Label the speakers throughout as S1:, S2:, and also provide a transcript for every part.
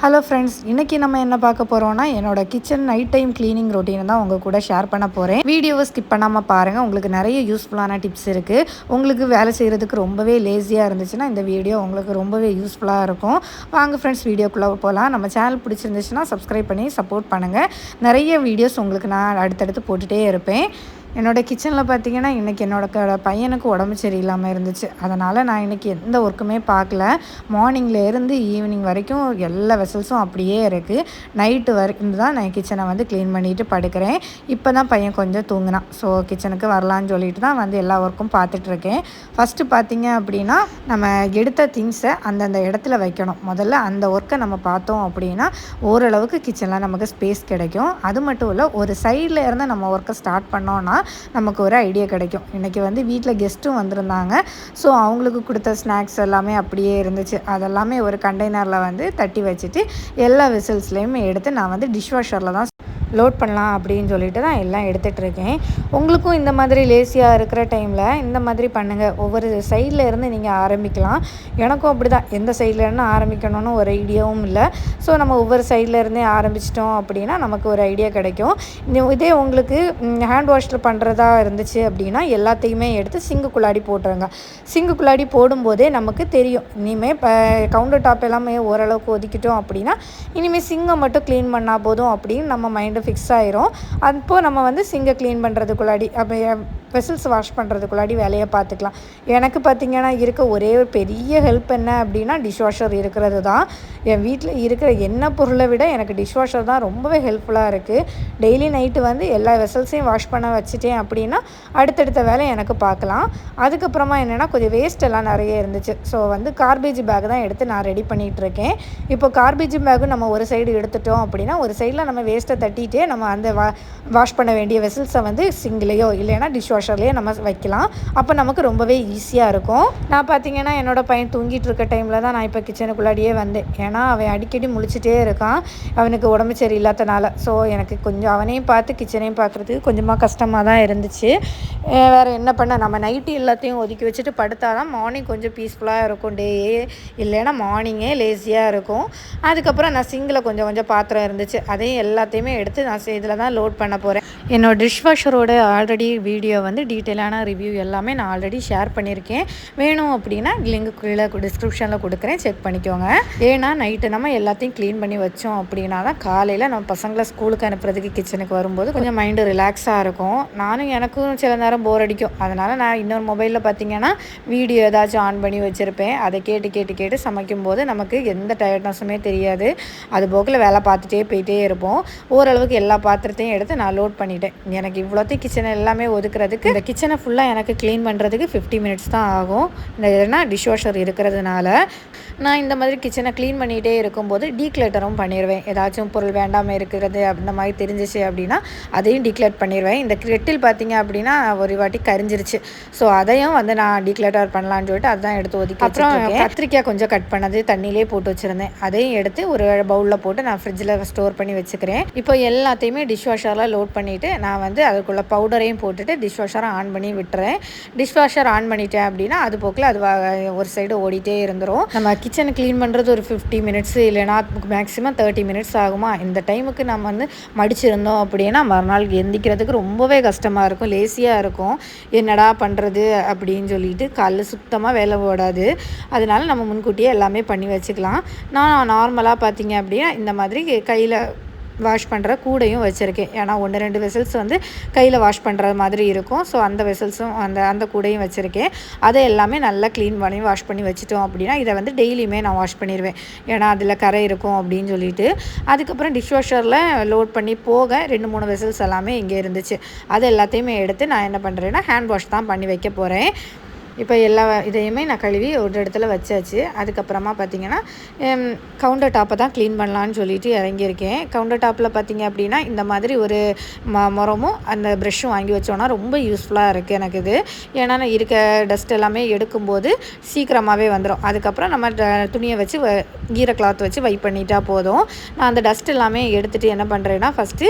S1: Hello friends இன்றைக்கி நம்ம என்ன பார்க்க போகிறோம்னா என்னோட கிச்சன் நைட் டைம் க்ளீனிங் ரொட்டீனை தான் உங்கள் கூட ஷேர் பண்ண போகிறேன் வீடியோவை ஸ்கிப் பண்ணாமல் பாருங்கள் உங்களுக்கு நிறைய யூஸ்ஃபுல்லான டிப்ஸ் இருக்குது உங்களுக்கு வேலை செய்கிறதுக்கு ரொம்பவே லேசியாக இருந்துச்சுன்னா இந்த வீடியோ உங்களுக்கு ரொம்பவே யூஸ்ஃபுல்லாக இருக்கும். வாங்க ஃப்ரெண்ட்ஸ் வீடியோக்குள்ளே போகலாம் நம்ம சேனல் பிடிச்சிருந்துச்சுன்னா சப்ஸ்கிரைப் பண்ணி சப்போர்ட் பண்ணுங்கள் நிறைய வீடியோஸ் உங்களுக்கு நான் அடுத்தடுத்து போட்டுகிட்டே இருப்பேன். என்னோடய கிச்சனில் பார்த்தீங்கன்னா இன்றைக்கி என்னோட பையனுக்கு உடம்பு சரியில்லாமல் இருந்துச்சு. அதனால் நான் இன்றைக்கி எந்த ஒர்க்குமே பார்க்கல மார்னிங்கில் இருந்து ஈவினிங் வரைக்கும் எல்லா வெசல்ஸும் அப்படியே இருக்குது நைட்டு வரைக்கும் தான் நான் கிச்சனை வந்து க்ளீன் பண்ணிவிட்டு படுக்கிறேன். இப்போ தான் பையன் கொஞ்சம் தூங்கினான். ஸோ கிச்சனுக்கு வரலான்னு சொல்லிட்டு தான் வந்து எல்லா ஒர்க்கும் பார்த்துட்ருக்கேன் ஃபஸ்ட்டு பார்த்தீங்க அப்படின்னா நம்ம எடுத்த திங்ஸை அந்தந்த இடத்துல வைக்கணும். முதல்ல அந்த ஒர்க்கை நம்ம பார்த்தோம் அப்படின்னா ஓரளவுக்கு கிச்சனில் நமக்கு ஸ்பேஸ் கிடைக்கும். அது மட்டும் இல்லை ஒரு சைடில் இருந்து நம்ம ஒர்க்கை ஸ்டார்ட் பண்ணோன்னா நமக்கு ஒரு ஐடியா கிடைக்கும். இன்றைக்கி வந்து வீட்டில் கெஸ்ட்டும் வந்திருந்தாங்க. ஸோ அவங்களுக்கு கொடுத்த ஸ்நாக்ஸ் எல்லாமே அப்படியே இருந்துச்சு. அதெல்லாமே ஒரு கண்டெய்னரில் வந்து தட்டி வச்சுட்டு எல்லா விசில்ஸ்லேயுமே எடுத்து நான் வந்து டிஷ் வாஷரில் தான் லோட் பண்ணலாம் அப்படின்னு சொல்லிட்டு தான் எல்லாம் எடுத்துகிட்ருக்கேன். உங்களுக்கும் இந்த மாதிரி லேசியாக இருக்கிற டைமில் இந்த மாதிரி பண்ணுங்கள் ஒவ்வொரு சைடில் இருந்து நீங்கள் ஆரம்பிக்கலாம். எனக்கும் அப்படி தான் எந்த சைடில் இருந்து ஆரம்பிக்கணும்னு ஒரு ஐடியாவும் இல்லை. ஸோ நம்ம ஒவ்வொரு சைடில் இருந்தே ஆரம்பிச்சிட்டோம் அப்படின்னா நமக்கு ஒரு ஐடியா கிடைக்கும். இதே உங்களுக்கு ஹேண்ட் வாஷில் பண்ணுறதா இருந்துச்சு அப்படின்னா எல்லாத்தையுமே எடுத்து சிங்குக்குள்ளாடி போட்டுருங்க. சிங்குக்குள்ளாடி போடும்போதே நமக்கு தெரியும். இனிமேல் இப்போ கவுண்டர் டாப் எல்லாமே ஓரளவுக்கு ஒதுக்கிட்டோம் அப்படின்னா இனிமேல் சிங்கை மட்டும் க்ளீன் பண்ணால் போதும் அப்படின்னு நம்ம மைண்டு ஃபிக்ஸ் ஆயிரும். அப்போது நம்ம வந்து சிங்கை க்ளீன் பண்ணுறதுக்குள்ளாடி அப்போ வெசல்ஸ் வாஷ் பண்ணுறதுக்குள்ளாடி வேலையை பார்த்துக்கலாம். எனக்கு பார்த்திங்கன்னா இருக்க ஒரே ஒரு பெரிய ஹெல்ப் என்ன அப்படின்னா டிஷ் வாஷர் இருக்கிறது தான். என் வீட்டில் இருக்கிற என்ன பொருளை விட எனக்கு டிஷ் வாஷர் தான் ரொம்பவே ஹெல்ப்ஃபுல்லாக இருக்குது டெய்லி நைட்டு வந்து எல்லா வெசல்ஸையும் வாஷ் பண்ண வச்சுட்டேன் அப்படின்னா அடுத்தடுத்த வேலை எனக்கு பார்க்கலாம். அதுக்கப்புறமா என்னென்னா கொஞ்சம் வேஸ்ட் எல்லாம் நிறைய இருந்துச்சு. ஸோ வந்து கார்பேஜ் பேக் தான் எடுத்து நான் ரெடி பண்ணிகிட்ருக்கேன் இப்போ கார்பேஜ் பேக்கு நம்ம ஒரு சைடு எடுத்துட்டோம் அப்படின்னா ஒரு சைடில் நம்ம வேஸ்ட்டை தட்டிகிட்டே நம்ம அந்த வா வாஷ் பண்ண வேண்டிய வெசல்ஸை வந்து சிங்கிலையோ இல்லைன்னா டிஷ்வாஷ் ப்ரெஷர்லேயே நம்ம வைக்கலாம். அப்போ நமக்கு ரொம்பவே ஈஸியாக இருக்கும். நான் பார்த்தீங்கன்னா என்னோடய பையன் தூங்கிட்டு இருக்க டைமில் தான் நான் இப்போ கிச்சனுக்குள்ளாடியே வந்தேன். ஏன்னா அவன் அடிக்கடி முழிச்சிட்டே இருக்கான். அவனுக்கு உடம்பு சரி இல்லாதனால ஸோ எனக்கு கொஞ்சம் அவனையும் பார்த்து கிச்சனையும் பார்க்குறதுக்கு கொஞ்சமாக கஷ்டமாக தான் இருந்துச்சு. வேறு என்ன பண்ண? நம்ம நைட்டு எல்லாத்தையும் ஒதுக்கி வச்சுட்டு படுத்தா தான் மார்னிங் கொஞ்சம் பீஸ்ஃபுல்லாக இருக்கும் டே. இல்லைன்னா மார்னிங்கே லேசியாக இருக்கும். அதுக்கப்புறம் நான் சிங்கில் கொஞ்சம் கொஞ்சம் பாத்திரம் இருந்துச்சு. அதையும் எல்லாத்தையுமே எடுத்து நான் இதில் தான் லோட் பண்ண போகிறேன் என்னோடய டிஷ் வாஷரோட ஆல்ரெடி வீடியோ வந்து டீட்டெயிலான ரிவ்யூ எல்லாமே நான் ஆல்ரெடி ஷேர் பண்ணியிருக்கேன். வேணும் அப்படின்னா லிங்க் கீழே டிஸ்கிரிப்ஷனில் கொடுக்குறேன். செக் பண்ணிக்கோங்க. ஏன்னா நைட்டு நம்ம எல்லாத்தையும் க்ளீன் பண்ணி வச்சோம் அப்படின்னா தான் காலையில் நம்ம பசங்களை ஸ்கூலுக்கு அனுப்புறதுக்கு கிச்சனுக்கு வரும்போது கொஞ்சம் மைண்டு ரிலாக்ஸாக இருக்கும். நானும் எனக்கும் சில நேரம் போர் அடிக்கும். அதனால் நான் இன்னொரு மொபைலில் பார்த்தீங்கன்னா வீடியோ ஏதாச்சும் ஆன் பண்ணி வச்சுருப்பேன். அதை கேட்டு கேட்டு கேட்டு சமைக்கும் போது நமக்கு எந்த டயர்ட்னஸுமே தெரியாது. அது போக்கில் வேலை பார்த்துட்டே போயிட்டே இருப்போம். ஓரளவுக்கு எல்லா பாத்திரத்தையும் எடுத்து நான் லோட் பண்ணிட்டேன். எனக்கு இவ்வளோத்தையும் கிச்சனை எல்லாமே ஒதுக்குறது ஒதுக்குறதுக்கு இந்த கிச்சனை ஃபுல்லாக எனக்கு க்ளீன் பண்ணுறதுக்கு ஃபிஃப்டி மினிட்ஸ் தான் ஆகும். இந்த எதுனா டிஷ் வாஷர் இருக்கிறதுனால நான் இந்த மாதிரி கிச்சனை க்ளீன் பண்ணிகிட்டே இருக்கும்போது டீக்ளேட்டரும் பண்ணிடுவேன் ஏதாச்சும் பொருள் வேண்டாமல் இருக்கிறது அந்த மாதிரி தெரிஞ்சிச்சு அப்படின்னா அதையும் டீக்ளேட் பண்ணிடுவேன் இந்த கெட்டில் பார்த்தீங்க அப்படின்னா ஒரு வாட்டி கரிஞ்சிருச்சு. ஸோ அதையும் வந்து நான் டீக்ளேட்டர் பண்ணலான்னு சொல்லிட்டு அதான் எடுத்து ஒதுக்கி அப்புறம் கத்திரிக்காய் கொஞ்சம் கட் பண்ணது தண்ணியிலே போட்டு வச்சுருந்தேன். அதையும் எடுத்து ஒரு பவுலில் போட்டு நான் ஃப்ரிட்ஜில் ஸ்டோர் பண்ணி வச்சுக்கிறேன். இப்போ எல்லாத்தையுமே டிஷ் வாஷரில் லோட் பண்ணிவிட்டு நான் வந்து அதுக்குள்ளே பவுடரையும் போட்டுட்டு டிஷ் வாஷரை ஆன் பண்ணி விட்டுறேன். டிஷ் வாஷர் ஆன் பண்ணிட்டேன் அப்படின்னா அது போக்கில் அது ஒரு சைடு ஓடிட்டே இருந்துடும் நம்ம கிச்சனை க்ளீன் பண்ணுறது ஒரு ஃபிஃப்டி மினிட்ஸ் இல்லைனா மேக்ஸிமம் தேர்ட்டி மினிட்ஸ் ஆகுமா? இந்த டைமுக்கு நம்ம வந்து மடிச்சிருந்தோம் அப்படின்னா மறுநாள் எந்திக்கிறதுக்கு ரொம்பவே கஷ்டமாக இருக்கும் லேசியாக இருக்கும். என்னடா பண்ணுறது அப்படின்னு சொல்லிட்டு காலைல சுத்தமாக வேலை ஓடாது. அதனால நம்ம முன்கூட்டியே எல்லாமே பண்ணி வச்சுக்கலாம். நான் நார்மலாக பார்த்தீங்க அப்படின்னா இந்த மாதிரி கையில் வாஷ் பண்ணுற கூடையும் வச்சுருக்கேன். ஏன்னா ஒன்று ரெண்டு வெசல்ஸ் வந்து கையில் வாஷ் பண்ணுற மாதிரி இருக்கும். ஸோ அந்த வெசல்ஸும் அந்த அந்த கூடையும் வச்சுருக்கேன். அதை எல்லாமே நல்லா க்ளீன் பண்ணி வாஷ் பண்ணி வச்சுட்டோம் அப்படின்னா இதை வந்து டெய்லியுமே நான் வாஷ் பண்ணிடுவேன் ஏன்னா அதில் கரை இருக்கும் அப்படின்னு சொல்லிட்டு. அதுக்கப்புறம் டிஷ் வாஷரில் லோட் பண்ணி போக ரெண்டு மூணு வெசல்ஸ் எல்லாமே இங்கே இருந்துச்சு. அது எல்லாத்தையுமே எடுத்து நான் என்ன பண்ணுறேன்னா ஹேண்ட் வாஷ் தான் பண்ணி வைக்க போகிறேன் இப்போ எல்லா இதையுமே நான் கழுவி ஒரு இடத்துல வச்சாச்சு. அதுக்கப்புறமா பார்த்தீங்கன்னா கவுண்டர் டாப்பை தான் க்ளீன் பண்ணலான்னு சொல்லிட்டு இறங்கியிருக்கேன். கவுண்டர் டாப்பில் பார்த்தீங்க அப்படின்னா இந்த மாதிரி ஒரு ம முறமும் அந்த ப்ரெஷ்ஷும் வாங்கி வச்சோன்னா ரொம்ப யூஸ்ஃபுல்லாக இருக்குது எனக்கு இது. ஏன்னா நான் இருக்க டஸ்ட் எல்லாமே எடுக்கும்போது சீக்கிரமாகவே வந்துடும் அதுக்கப்புறம் நம்ம துணியை வச்சு ஈர கிளாத் வச்சு வைப் பண்ணிட்டா போதும். நான் அந்த டஸ்ட் எல்லாமே எடுத்துகிட்டு என்ன பண்ணுறேன்னா ஃபஸ்ட்டு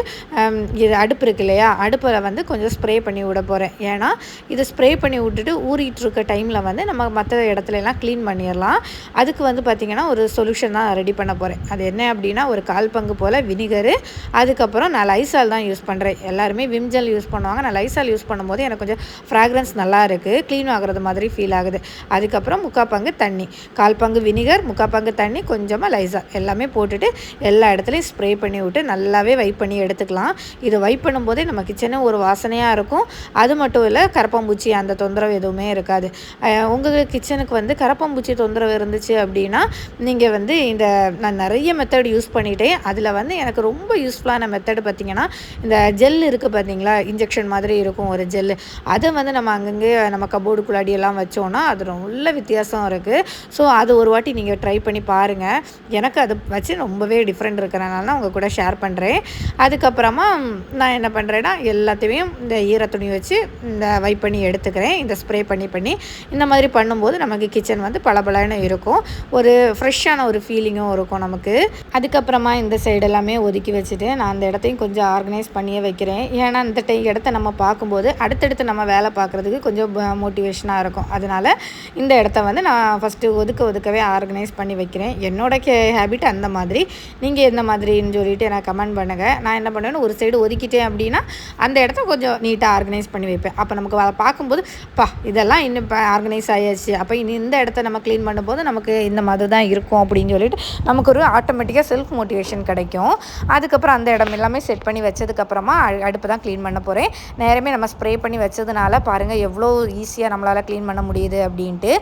S1: இது அடுப்பு இருக்கு இல்லையா? அடுப்பில் வந்து கொஞ்சம் ஸ்ப்ரே பண்ணி விட போகிறேன் ஏன்னா இது ஸ்ப்ரே பண்ணி விட்டுட்டு ஊறிட்டு இருக்க டைமில் வந்து நம்ம மற்ற இடத்துல எல்லாம் க்ளீன் பண்ணிடலாம். அதுக்கு வந்து பார்த்திங்கன்னா ஒரு சொல்யூஷன் தான் ரெடி பண்ண போகிறேன் அது என்ன அப்படின்னா ஒரு கால் பங்கு போல் வினிகரு. அதுக்கப்புறம் நான் லைசால் தான் யூஸ் பண்ணுறேன் எல்லாருமே விம்ஜல் யூஸ் பண்ணுவாங்க. நான் லைசால் யூஸ் பண்ணும்போது எனக்கு கொஞ்சம் ஃப்ராக்ரன்ஸ் நல்லா இருக்குது க்ளீன் ஆகுறது மாதிரி ஃபீல் ஆகுது. அதுக்கப்புறம் முக்கால் பங்கு தண்ணி. கால் பங்கு வினிகர் முக்கால் பங்கு தண்ணி கொஞ்சமாக லைசால் எல்லாமே போட்டுட்டு எல்லா இடத்துலையும் ஸ்ப்ரே பண்ணி விட்டு நல்லாவே வைப் பண்ணி எடுத்துக்கலாம். இது வைப் பண்ணும்போதே நம்ம கிச்சனு ஒரு வாசனையாக இருக்கும். அது மட்டும் இல்லை கரப்பாம்பூச்சி அந்த தொந்தரவு எதுவுமே இருக்காது. உங்கள் கிச்சனுக்கு வந்து கரப்பாம்பூச்சி தொந்தரவு இருந்துச்சு அப்படின்னா நீங்கள் வந்து இந்த நான் நிறைய மெத்தட் யூஸ் பண்ணிட்டேன். அதில் வந்து எனக்கு ரொம்ப யூஸ்ஃபுல்லான மெத்தடு பார்த்திங்கன்னா இந்த ஜெல் இருக்குது பார்த்தீங்களா இன்ஜெக்ஷன் மாதிரி இருக்கும் ஒரு ஜெல்லு அதை வந்து நம்ம அங்கங்கே நம்ம கபோர்டுக்குள்ளாடி எல்லாம் வச்சோன்னா அது நல்ல வித்தியாசம் இருக்குது ஸோ அது ஒரு வாட்டி நீங்கள் ட்ரை பண்ணி பாருங்கள் எனக்கு அது வச்சு ரொம்பவே டிஃப்ரெண்ட் இருக்கிறனால தான் உங்கள் கூட ஷேர் பண்ணுறேன் அதுக்கப்புறமா நான் என்ன பண்ணுறேன்னா எல்லாத்தையும் இந்த ஈர துணி வச்சு இந்த வைப் பண்ணி எடுத்துக்கிறேன். இந்த ஸ்ப்ரே பண்ணி பண்ணி இந்த மாதிரி பண்ணும்போது நமக்கு கிச்சன் வந்து பளபளன்னு இருக்கும். ஒரு ஃப்ரெஷ்ஷான ஒரு ஃபீலிங்கும் இருக்கும் நமக்கு. அதுக்கப்புறமா இந்த சைடு எல்லாமே ஒதுக்கி வச்சுட்டு நான் அந்த இடத்தையும் கொஞ்சம் ஆர்கனைஸ் பண்ணியே வைக்கிறேன். ஏன்னா இந்த டை இடத்த நம்ம பார்க்கும்போது அடுத்தடுத்து நம்ம வேலை பார்க்குறதுக்கு கொஞ்சம் மோட்டிவேஷனாக இருக்கும். அதனால் இந்த இடத்த வந்து நான் ஃபஸ்ட்டு ஒதுக்க ஒதுக்கவே ஆர்கனைஸ் பண்ணி வைக்கிறேன். என்னோட கே ஹேபிட் அந்த மாதிரி. நீங்கள் எந்த மாதிரின்னு சொல்லிட்டு எனக்கு கமெண்ட் பண்ணுங்கள் நான் என்ன பண்ணுவேன்னு ஒரு சைடு ஒதுக்கிட்டேன் அப்படின்னா அந்த இடத்த கொஞ்சம் நீட்டாக ஆர்கனைஸ் பண்ணி வைப்பேன். அப்போ நமக்கு பார்க்கும்போது பா இதெல்லாம் இன்னும் இப்போ ஆர்கனைஸ் ஆயாச்சு. அப்போ இனி இந்த இடத்த நம்ம க்ளீன் பண்ணும்போது நமக்கு இந்த மாதிரி தான் இருக்கும். அப்படின்னு சொல்லிட்டு நமக்கு ஒரு ஆட்டோமேட்டிக்காக செல்ஃப் மோட்டிவேஷன் கிடைக்கும். அதுக்கப்புறம் அந்த இடம் எல்லாமே செட் பண்ணி வச்சதுக்கப்புறமா அடுப்பு தான் க்ளீன் பண்ண போகிறேன் நேரமே நம்ம ஸ்ப்ரே பண்ணி வச்சதுனால பாருங்கள் எவ்வளோ ஈஸியாக நம்மளால் க்ளீன் பண்ண முடியுது அப்படின்ட்டு.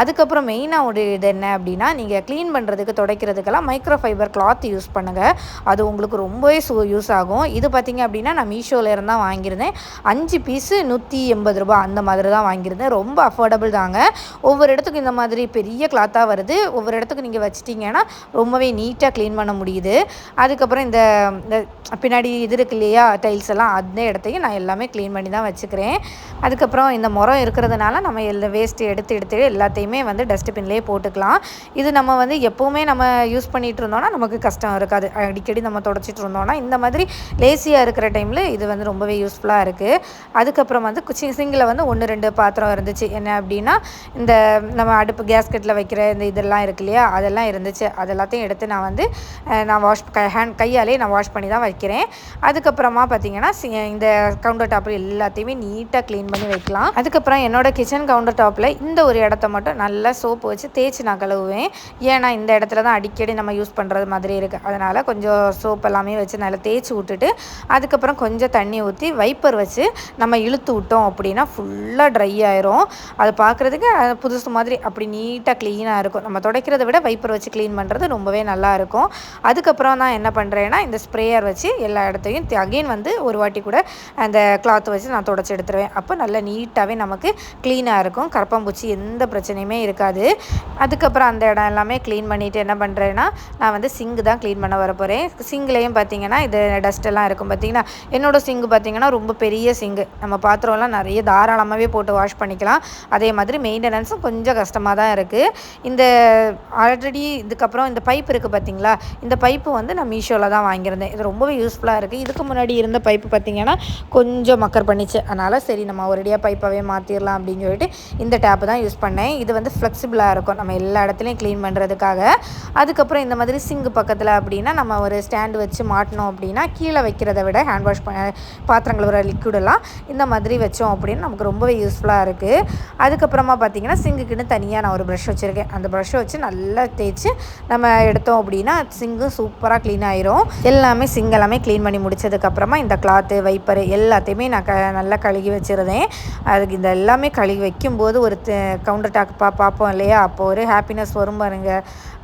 S1: அதுக்கப்புறம் மெயினாக ஒரு இது என்ன அப்படின்னா நீங்கள் க்ளீன் பண்ணுறதுக்கு துடைக்கிறதுக்கெல்லாம் மைக்ரோ ஃபைபர் கிளாத் யூஸ் பண்ணுங்கள் அது உங்களுக்கு ரொம்பவே சூ யூஸ் ஆகும். இது பார்த்திங்க அப்படின்னா நான் மீஷோவிலேருந்து தான் வாங்கியிருந்தேன். அஞ்சு பீஸு நூற்றி எண்பது ரூபா அந்த மாதிரி தான் வாங்கியிருந்தேன். ரொம்ப அஃபோர்டபுள் தாங்க. ஒவ்வொரு இடத்துக்கும் இந்த மாதிரி பெரிய கிளாத்தாக வருது. ஒவ்வொரு இடத்துக்கு நீங்கள் வச்சிட்டிங்கன்னா ரொம்பவே நீட்டாக க்ளீன் பண்ண முடியுது. அதுக்கப்புறம் இந்த இந்த பின்னாடி இது இருக்கு இல்லையா டைல்ஸ் எல்லாம் அந்த இடத்தையும் நான் எல்லாமே க்ளீன் பண்ணி தான் வச்சுக்கிறேன். அதுக்கப்புறம் இந்த முறம் இருக்கிறதுனால நம்ம எல்லா வேஸ்ட்டு எடுத்து எடுத்து எல்லாத்தையுமே வந்து டஸ்ட்பின்லேயே போட்டுக்கலாம். இது நம்ம வந்து எப்போ எப்போவுமே நம்ம யூஸ் பண்ணிகிட்டு இருந்தோம்னா நமக்கு கஷ்டம் இருக்காது. அடிக்கடி நம்ம தொடச்சிட்டு இருந்தோம்னா இந்த மாதிரி லேசியாக இருக்கிற டைமில் இது வந்து ரொம்பவே யூஸ்ஃபுல்லாக இருக்குது அதுக்கப்புறம் வந்து குச்சி சிங்கில் வந்து ஒன்று ரெண்டு பாத்திரம் இருந்துச்சு. என்ன அப்படின்னா இந்த நம்ம அடுப்பு கேஸ்கெட்டில் வைக்கிற இந்த இதெல்லாம் இருக்கு இல்லையா? அதெல்லாம் இருந்துச்சு. அது எல்லாத்தையும் எடுத்து நான் வந்து நான் வாஷ் ஹேண்ட் கையாலே நான் வாஷ் பண்ணி தான் வைக்கிறேன். அதுக்கப்புறமா பார்த்தீங்கன்னா இந்த கவுண்டர் டாப்பில் எல்லாத்தையுமே நீட்டாக க்ளீன் பண்ணி வைக்கலாம். அதுக்கப்புறம் என்னோட கிச்சன் கவுண்டர் டாப்பில் இந்த ஒரு இடத்த மட்டும் நல்லா சோப்பு வச்சு தேய்ச்சி நான் கழுவுவேன். ஏன்னா இந்த இடத்துல தான் அடிக்கடி நம்ம யூஸ் பண்ணுறது மாதிரி இருக்குது அதனால் கொஞ்சம் சோப் எல்லாமே வச்சு நல்லா தேய்ச்சி விட்டுட்டு அதுக்கப்புறம் கொஞ்சம் தண்ணி ஊற்றி வைப்பர் வச்சு நம்ம இழுத்து விட்டோம் அப்படின்னா ஃபுல்லாக ட்ரை ஆயிரும். அது பார்க்குறதுக்கு புதுசு மாதிரி அப்படி நீட்டாக க்ளீனாக இருக்கும். நம்ம துடைக்கிறத விட வைப்பர் வச்சு க்ளீன் பண்ணுறது ரொம்பவே நல்லா இருக்கும். அதுக்கப்புறம் நான் என்ன பண்ணுறேன்னா இந்த ஸ்ப்ரேயர் வச்சு எல்லா இடத்தையும் அகெயின் வந்து ஒரு வாட்டி கூட அந்த கிளாத் வச்சு நான் தொடச்சி எடுத்துருவேன். அப்போ நல்லா நீட்டாகவே நமக்கு க்ளீனாக இருக்கும். கரப்பாம்பூச்சி எந்த பிரச்சனையுமே இருக்காது. அதுக்கப்புறம் அந்த இடம் எல்லாமே க்ளீன் பண்ணிவிட்டு என்ன பண்ணுறேன்னா நான் வந்து சிங்கு தான் க்ளீன் பண்ண வர போகிறேன் சிங்குலேயும் பார்த்தீங்கன்னா இது டஸ்ட்டெல்லாம் இருக்கும் பார்த்தீங்கன்னா என்னோடய சிங்கு பார்த்தீங்கன்னா ரொம்ப பெரிய சிங்கு நம்ம பாத்திரம்லாம் நிறைய தாராளமாகவே போட்டு வாஷ் பண்ணிக்கலாம். அதே மாதிரி மெயின்டெனன்ஸும் கொஞ்சம் கஷ்டமாக தான் இருக்குது இந்த ஆல்ரெடி இதுக்கப்புறம் இந்த பைப் இருக்குது பார்த்தீங்களா இந்த பைப்பு வந்து நான் மீஷோவில் தான் வாங்கியிருந்தேன். இது ரொம்பவே யூஸ்ஃபுல்லாக இருக்குது இதுக்கு முன்னாடி இருந்த பைப்பு பார்த்தீங்கன்னா கொஞ்சம் மக்கர் பண்ணிச்சு. அதனால் சரி நம்ம ஒரேடியாக பைப்பாகவே மாற்றிடலாம் அப்படின்னு சொல்லிட்டு இந்த டேப்பு தான் யூஸ் பண்ணேன். இது வந்து ஃப்ளெக்சிபிளாக இருக்கும். நம்ம எல்லா இடத்துலையும் க்ளீன் பண்ணுறதுக்காக அதுக்கப்புறம் இந்த மாதிரி சிங்கு பக்கத்தில் அப்படின்னா நம்ம ஒரு ஸ்டாண்டு வச்சு மாட்டினோம் அப்படின்னா கீழே வைக்கிறத விட ஹேண்ட் வாஷ் பண்ண பாத்திரங்கள் வர லிக்விடெல்லாம் இந்த மாதிரி வச்சோம் அப்படின்னு நமக்கு ரொம்பவே யூஸ்ஃபுல்லாக இருக்குது அதுக்கப்புறமா பார்த்தீங்கன்னா சிங்குக்குன்னு தனியாக நான் ஒரு ப்ரஷ் வச்சுருக்கேன். அந்த ப்ரஷ்ஷை வச்சு நல்லா தேய்ச்சி நம்ம எடுத்தோம் அப்படின்னா சிங்கும் சூப்பராக க்ளீன் ஆயிரும். எல்லாமே சிங் எல்லாமே க்ளீன் பண்ணி முடிச்சதுக்கப்புறமா இந்த கிளாத்து வைப்பர் எல்லாத்தையுமே நான் க நல்லா கழுகி வச்சுருந்தேன். அதுக்கு இந்த எல்லாமே கழுகி வைக்கும்போது ஒரு கவுண்டர் டாக் பா பார்ப்போம் இல்லையா? அப்போ ஒரு ஹாப்பினஸ் வரும் பாருங்க.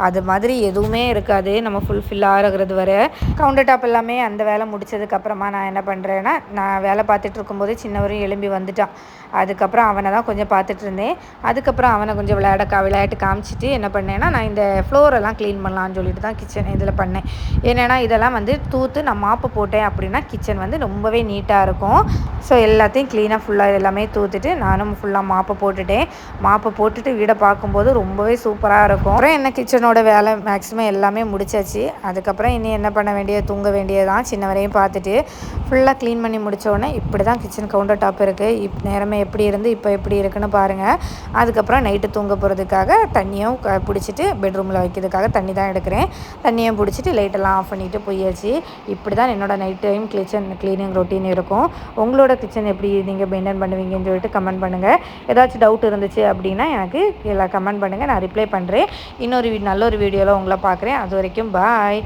S1: அது மாதிரி எதுவுமே இருக்காது. நம்ம ஃபுல்ஃபில் ஆகிறது வரை. கவுண்டர் டாப் எல்லாமே அந்த வேலை முடிச்சதுக்கப்புறமா நான் என்ன பண்ணுறேன்னா நான் வேலை பார்த்துட்டு இருக்கும்போது சின்னவரும் எழும்பி வந்துட்டான். அதுக்கப்புறம் அவனை தான் கொஞ்சம் பார்த்துட்டு இருந்தேன். அதுக்கப்புறம் அவனை கொஞ்சம் விளையாட கா விளையாட்டு காமிச்சிட்டு என்ன பண்ணேன்னா நான் இந்த ஃப்ளோரெல்லாம் க்ளீன் பண்ணலான்னு சொல்லிட்டு தான் கிச்சன் இதில் பண்ணேன். ஏன்னா இதெல்லாம் வந்து தூத்து நான் மாப்பு போட்டேன் அப்படின்னா கிச்சன் வந்து ரொம்பவே நீட்டாக இருக்கும். ஸோ எல்லாத்தையும் க்ளீனாக ஃபுல்லாக எல்லாமே தூத்துட்டு நானும் ஃபுல்லாக மாப்பை போட்டுட்டேன். மாப்பை போட்டுட்டு வீடை பார்க்கும்போது ரொம்பவே சூப்பராக இருக்கும். அப்புறம் என்ன கிச்சனோட என்னோட வேலை மேக்ஸிமம் எல்லாமே முடிச்சாச்சு. அதுக்கப்புறம் இனி என்ன பண்ண வேண்டியது தூங்க வேண்டியதான் சின்ன வரையும் பார்த்துட்டு ஃபுல்லாக க்ளீன் பண்ணி முடித்தோடனே இப்படி தான் கிச்சன் கவுண்டர் டாப் இருக்குது இப் நேரமே எப்படி இருந்து இப்போ எப்படி இருக்குன்னு பாருங்கள் அதுக்கப்புறம் நைட்டு தூங்க போகிறதுக்காக தண்ணியும் க பிடிச்சிட்டு பெட்ரூமில் வைக்கிறதுக்காக தண்ணி தான் எடுக்கிறேன். தண்ணியும் பிடிச்சிட்டு லைட்டெல்லாம் ஆஃப் பண்ணிவிட்டு போயாச்சு. இப்படி தான் என்னோட night time kitchen cleaning routine இருக்கும். உங்களோட கிச்சன் எப்படி நீங்கள் மெயின்டைன் பண்ணுவீங்கன்னு சொல்லிட்டு கமெண்ட் பண்ணுங்கள் ஏதாச்சும் டவுட் இருந்துச்சு அப்படின்னா எனக்கு எல்லாம் கமெண்ட் பண்ணுங்கள் நான் ரிப்ளை பண்ணுறேன் இன்னொரு நல்ல நல்ல ஒரு வீடியோவில் உங்களை பார்க்குறேன். அது வரைக்கும் பாய்